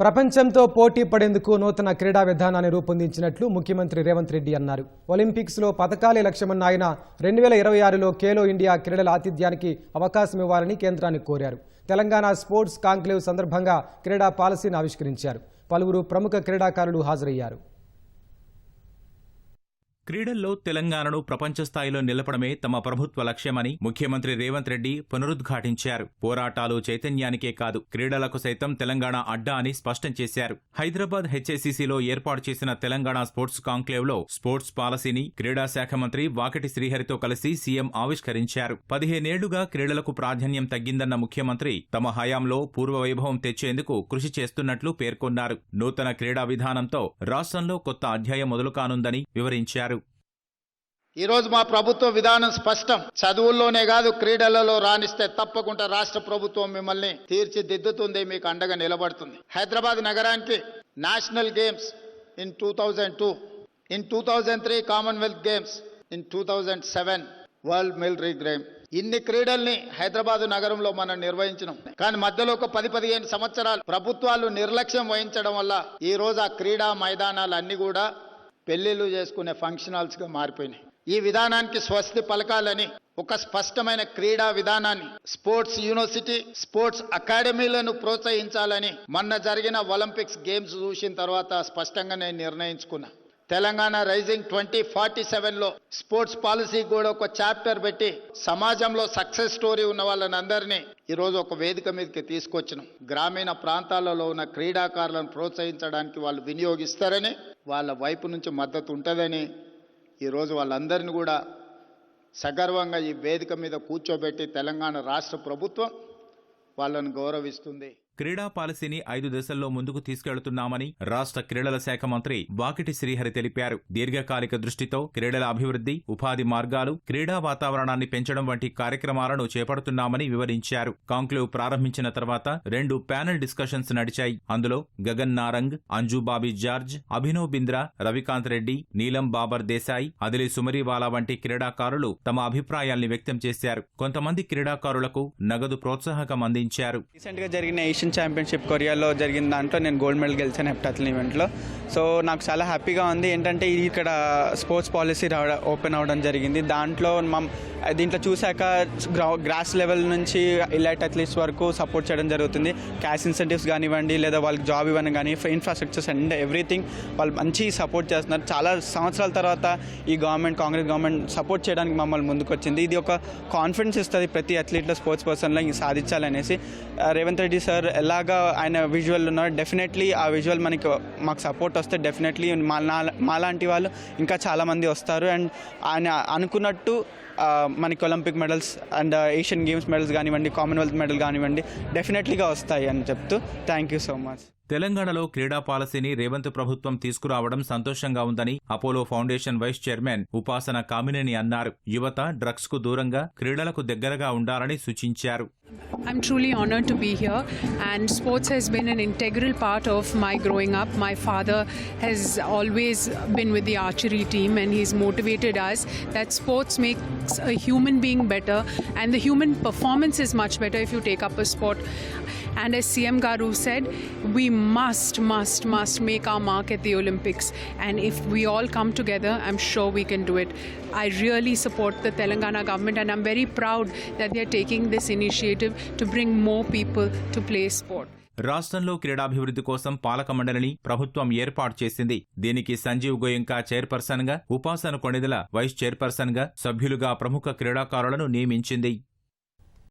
ప్రపంచంతో పోటీ పడేందుకు నూతన క్రీడా విధానాన్ని రూపొందించినట్లు ముఖ్యమంత్రి రేవంత్ రెడ్డి అన్నారు. ఒలింపిక్స్లో పథకాలే లక్ష్యమన్న ఆయన రెండు వేల ఇరవై ఆరులో ఖేలో ఇండియా క్రీడల ఆతిథ్యానికి అవకాశం ఇవ్వాలని కేంద్రాన్ని కోరారు. తెలంగాణ స్పోర్ట్స్ కాంక్లేవ్ సందర్భంగా క్రీడా పాలసీని ఆవిష్కరించారు. పలువురు ప్రముఖ క్రీడాకారులు హాజరయ్యారు. క్రీడల్లో తెలంగాణను ప్రపంచ స్థాయిలో నిలపడమే తమ ప్రభుత్వ లక్ష్యమని ముఖ్యమంత్రి రేవంత్ రెడ్డి పునరుద్ఘాటించారు. పోరాటాలు చైతన్యానికే కాదు క్రీడలకు సైతం తెలంగాణ అడ్డా అని స్పష్టం చేశారు. హైదరాబాద్ హెచ్ఏసీసీలో ఏర్పాటు చేసిన తెలంగాణ స్పోర్ట్స్ కాంక్లేవ్లో స్పోర్ట్స్ పాలసీని క్రీడా శాఖ మంత్రి వాకటి శ్రీహరితో కలిసి సీఎం ఆవిష్కరించారు. పదిహేనేళ్ళుగా క్రీడలకు ప్రాధాన్యం తగ్గిందన్న ముఖ్యమంత్రి తమ హయాంలో పూర్వ వైభవం తెచ్చేందుకు కృషి చేస్తున్నట్లు పేర్కొన్నారు. నూతన క్రీడా విధానంతో రాష్ట్రంలో కొత్త అధ్యాయం మొదలు కానుందని వివరించారు. ఈరోజు మా ప్రభుత్వ విధానం స్పష్టం. చదువుల్లోనే కాదు క్రీడలలో రాణిస్తే తప్పకుండా రాష్ట్ర ప్రభుత్వం మిమ్మల్ని తీర్చిదిద్దుతుంది మీకు అండగా నిలబడుతుంది. హైదరాబాద్ నగరానికి national games in two thousand two in two thousand three commonwealth games in two thousand seven world military game. ఇన్ని క్రీడల్ని హైదరాబాద్ నగరంలో మనం నిర్వహించినాం. కానీ మధ్యలో ఒక పది పదిహేను సంవత్సరాలు ప్రభుత్వాలు నిర్లక్ష్యం వహించడం వల్ల ఈ రోజు ఆ క్రీడా మైదానాలు అన్ని కూడా పెళ్ళిళ్ళు చేసుకునే ఫంక్షన్ హాల్స్గా మారిపోయినాయి. ఈ విధానానికి స్వస్తి పలకాలని ఒక స్పష్టమైన క్రీడా విధానాన్ని స్పోర్ట్స్ యూనివర్సిటీ స్పోర్ట్స్ అకాడమీలను ప్రోత్సహించాలని మొన్న జరిగిన ఒలింపిక్స్ గేమ్స్ చూసిన తర్వాత స్పష్టంగా నేను నిర్ణయించుకున్నా. తెలంగాణ రైజింగ్ ట్వంటీ ఫార్టీ సెవెన్లో స్పోర్ట్స్ పాలసీ కూడా ఒక చాప్టర్ పెట్టి సమాజంలో సక్సెస్ స్టోరీ ఉన్న వాళ్ళని అందరినీ ఈరోజు ఒక వేదిక మీదకి తీసుకొచ్చినాం. గ్రామీణ ప్రాంతాలలో ఉన్న క్రీడాకారులను ప్రోత్సహించడానికి వాళ్ళు వినియోగిస్తారని వాళ్ళ వైపు నుంచి మద్దతు ఉంటుందని ఈరోజు వాళ్ళందరినీ కూడా సగర్వంగా ఈ వేదిక మీద కూర్చోబెట్టి తెలంగాణ రాష్ట్ర ప్రభుత్వం వాళ్ళను గౌరవిస్తుంది. క్రీడా పాలసీని ఐదు దశల్లో ముందుకు తీసుకెళ్తున్నామని రాష్ట్ర క్రీడల శాఖ మంత్రి వాకిటి శ్రీహరి తెలిపారు. దీర్ఘకాలిక దృష్టితో క్రీడల అభివృద్ధి ఉపాధి మార్గాలు క్రీడా వాతావరణాన్ని పెంచడం వంటి కార్యక్రమాలను చేపడుతున్నామని వివరించారు. కాంక్లేవ్ ప్రారంభించిన తర్వాత రెండు ప్యానెల్ డిస్కషన్స్ నడిచాయి. అందులో గగన్ నారంగ్ అంజుబాబీ జార్జ్ అభినవ్ బింద్రా రవికాంత్ రెడ్డి నీలం బాబర్ దేశాయ్ అదిలి సుమరివాలా వంటి క్రీడాకారులు తమ అభిప్రాయాల్ని వ్యక్తం చేశారు. కొంతమంది క్రీడాకారులకు నగదు ప్రోత్సాహకం అందించారు. రీసెంట్గా జరిగిన ఏషియన్ ఛాంపియన్షిప్ కొరియాలో జరిగిన దాంట్లో నేను గోల్డ్ మెడల్ గెలిచాను హెప్టాథ్లన్ ఈవెంట్లో సో నాకు చాలా హ్యాపీగా ఉంది. ఏంటంటే ఇది ఇక్కడ స్పోర్ట్స్ పాలసీ రావడం ఓపెన్ అవ్వడం జరిగింది. దాంట్లో మమ్ దీంట్లో చూశాక గ్రాస్ లెవెల్ నుంచి ఇలైట్ అథ్లీట్స్ వరకు సపోర్ట్ చేయడం జరుగుతుంది. క్యాష్ ఇన్సెంటివ్స్ కానివ్వండి లేదా వాళ్ళకి జాబ్ ఇవ్వడం కానీ ఇన్ఫ్రాస్ట్రక్చర్స్ అండ్ ఎవ్రీథింగ్ వాళ్ళు మంచి సపోర్ట్ చేస్తున్నారు. చాలా సంవత్సరాల తర్వాత ఈ గవర్నమెంట్ కాంగ్రెస్ గవర్నమెంట్ సపోర్ట్ చేయడానికి మమ్మల్ని ముందుకొచ్చింది. ఇది ఒక కాన్ఫిడెన్స్ ఇస్తుంది ప్రతి అథ్లీట్లో స్పోర్ట్స్ పర్సన్లో ఇంక సాధించాలనేసి. రేవంత్ రెడ్డి సార్ ఎలాగా ఆయన విజువల్ ఉన్నారు డెఫినెట్లీ ఆ విజువల్ మనకి మాకు సపోర్ట్ వస్తే డెఫినెట్లీ మా నా- మాలాంటి వాళ్ళు ఇంకా చాలామంది వస్తారు. అండ్ ఆయన అనుకున్నట్టు మనకి Olympic medals and Asian games medals కానివ్వండి కామన్వెల్త్ మెడల్ కానివ్వండి డెఫినెట్లీగా వస్తాయి అని చెప్తూ థ్యాంక్ యూ సో మచ్ తెలంగాణలో క్రీడా పాలసీని రేవంత్ ప్రభుత్వం తీసుకురావడం సంతోషంగా ఉందని అపోలో ఫౌండేషన్ వైస్ చైర్మన్ ఉపాసన కామినేని అన్నారు. యువత డ్రగ్స్కు దూరంగా క్రీడలకు దగ్గరగా ఉండాలని సూచించారు. I'm truly honored to be here, and sports has been an integral part of my growing up. My father has always been with the archery team, and he's motivated us that sports makes a human being better, and the human performance is much better if you take up a sport. And as CM Garu said, we must, must, must make our mark at the Olympics. And if we all come together, I'm sure we can do it. I really support the Telangana government, and I'm very proud that they're taking this initiative to bring more people to play sport. రాష్ట్రంలో క్రీడాభివృద్ధి కోసం పాలక మండలిని ప్రభుత్వం ఏర్పాటు చేసింది. దీనికి సంజీవ్ గోయంకా చైర్పర్సన్గా ఉపాసన కొణిదల వైస్ చైర్పర్సన్గా సభ్యులుగా ప్రముఖ క్రీడాకారులను నియమించింది.